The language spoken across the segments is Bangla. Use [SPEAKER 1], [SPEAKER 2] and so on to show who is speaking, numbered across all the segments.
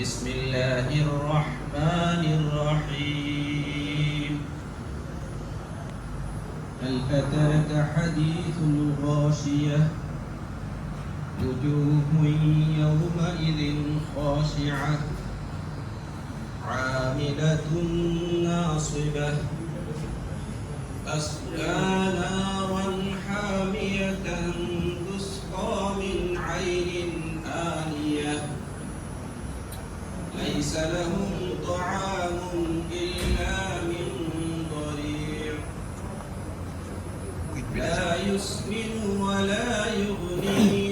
[SPEAKER 1] بسم الله الرحمن الرحيم. هل أتاك حديث الغاشية؟ وجوه يومئذ خاشعة. عاملة ناصبة. أصلى نارا ليس لهم طعام إلا من ضريع. لا يسمن ولا يغني.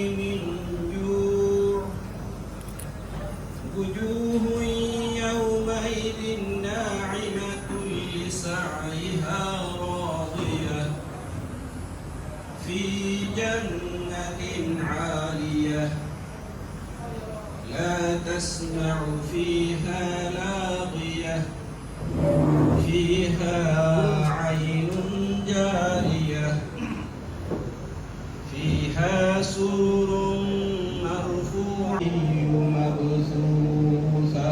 [SPEAKER 1] تسمع فيها لاغية فيها عين جارية فيها سور مرفوع مبثوثة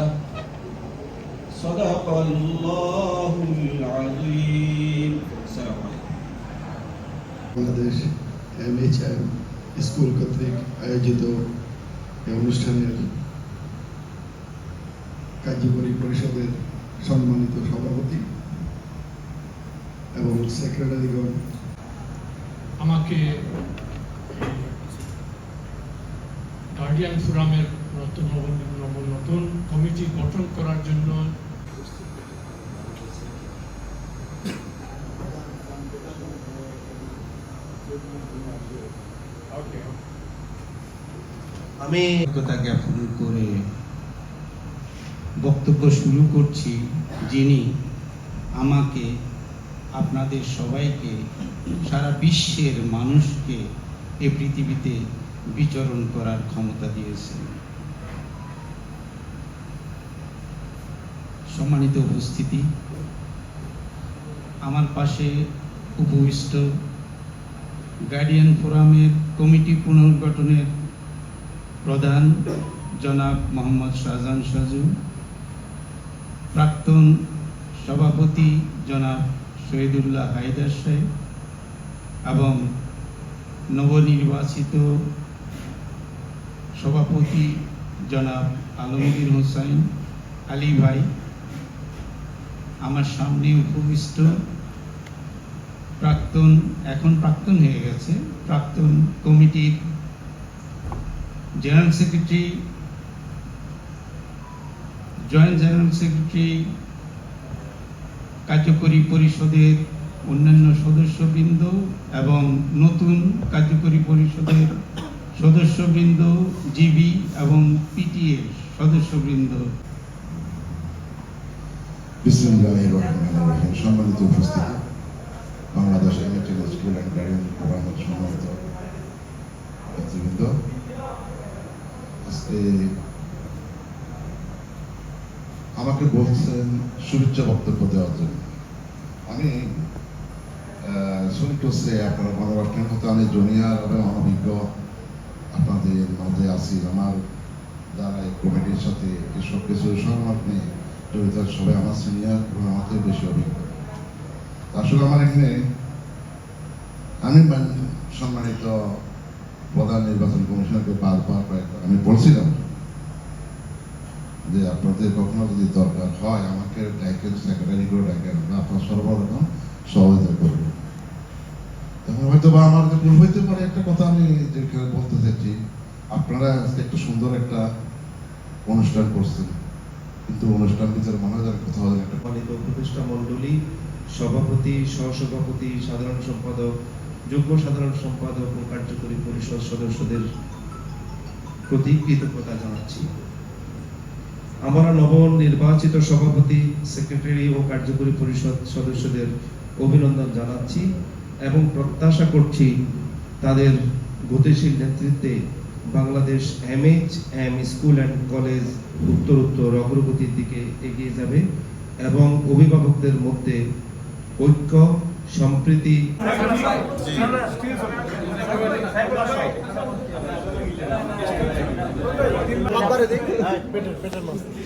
[SPEAKER 1] صدق الله العظيم السلام عليكم
[SPEAKER 2] বাংলাদেশ এমএইচআর স্কুল কর্তৃক আয়োজিত এই অনুষ্ঠানের কার্যকরী পরিষদের সম্মানিত সভাপতি এবং সেক্রেটারিগণ।
[SPEAKER 3] আমাকে গার্ডিয়ান ফোরামের নতুন নতুন কমিটি গঠন করার জন্য
[SPEAKER 4] আমি
[SPEAKER 1] কৃতজ্ঞতা জ্ঞাপন করে বক্তব্য শুরু করছি যিনি আমাকে, আপনাদের সবাইকে, সারা বিশ্বের মানুষকে এ পৃথিবীতে বিচরণ করার ক্ষমতা দিয়েছেন। সম্মানিত উপস্থিতি, আমার পাশে উপবিষ্ট গার্ডিয়ান ফোরামের কমিটি পুনর্গঠনের প্রধান জনাব মোহাম্মদ শাহজাহান সাজু প্রাক্তন সভাপতি জনাব শহীদুল্লাহ হায়দার সাহেব এবং নবনির্বাচিত সভাপতি জনাব আলমগীর হোসাইন আলী ভাই আমার সামনে উপবিষ্ট। প্রাক্তন, এখন প্রাক্তন হয়ে গেছে। প্রাক্তন কমিটির general secretary joint general secretary কার্যকরী পরিষদের অন্যান্য সদস্যবৃন্দ এবং নতুন কার্যকরী পরিষদের সদস্যবৃন্দ, জিবি এবং পিটিএ সদস্যবৃন্দ।
[SPEAKER 5] সম্মানিত উপস্থিতি। বাংলাদেশ স্কুল অ্যান্ড প্রোগ্রামের সম্মানিত নেতৃবৃন্দ। আজকে আমাকে বলছেন শুভেচ্ছা বক্তব্য দেওয়ার জন্য। আমি শুনি করছে আপনারা মনে রাখেন মতো আমি জুনিয়র এবং অনভিজ্ঞ। আপনাদের মাঝে আছি, আমার যারা এই কমিটির সাথে এসব কিছু সংলগ্নে জড়িত সবাই আমার সিনিয়র এবং আমার থেকে বেশি অভিজ্ঞ। আসলে আমার এখানে আমি সম্মানিত প্রধান নির্বাচন কমিশনারকে বারবার আমি বলছিলাম যে আপনাদের কখনো যদি দরকার হয়, আমাকে ডাকেন সেক্রেটারি করে ডাকেন আপনার সর্বরকম সহযোগিতা করব তখন হয়তো বা আমার ভুল হইতে পারে, একটা কথা আমি যেখানে বলতে চাচ্ছি আপনারা আজকে একটা সুন্দর একটা অনুষ্ঠান করছেন। কিন্তু অনুষ্ঠান ভিতরে মনে হয় কোথাও একটা
[SPEAKER 4] সম্মানিত উপদেষ্টা মণ্ডলী, সভাপতি, সহসভাপতি, সাধারণ সম্পাদক যোগ্য সাধারণ সম্পাদক ও কার্যকরী পরিষদ সদস্যদের প্রতি কৃতজ্ঞতা জানাচ্ছি। আমরা নবনির্বাচিত সভাপতি সেক্রেটারি ও কার্যকরী পরিষদ সদস্যদের অভিনন্দন জানাচ্ছি এবং প্রত্যাশা করছি তাদের গতিশীল নেতৃত্বে Bangladesh MH M school and college উত্তরোত্তর অগ্রগতির দিকে এগিয়ে যাবে এবং অভিভাবকদের মধ্যে ঐক্য, সম্প্রীতি
[SPEAKER 6] পদবারে দিই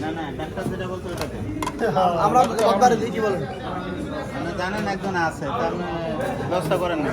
[SPEAKER 7] না না ডাক্তার যেটা বলতো ওটাকে
[SPEAKER 6] আমরা পদবারে দিই কি বলেন?
[SPEAKER 7] মানে জানেন একজন আছে তার ব্যবস্থা করেন না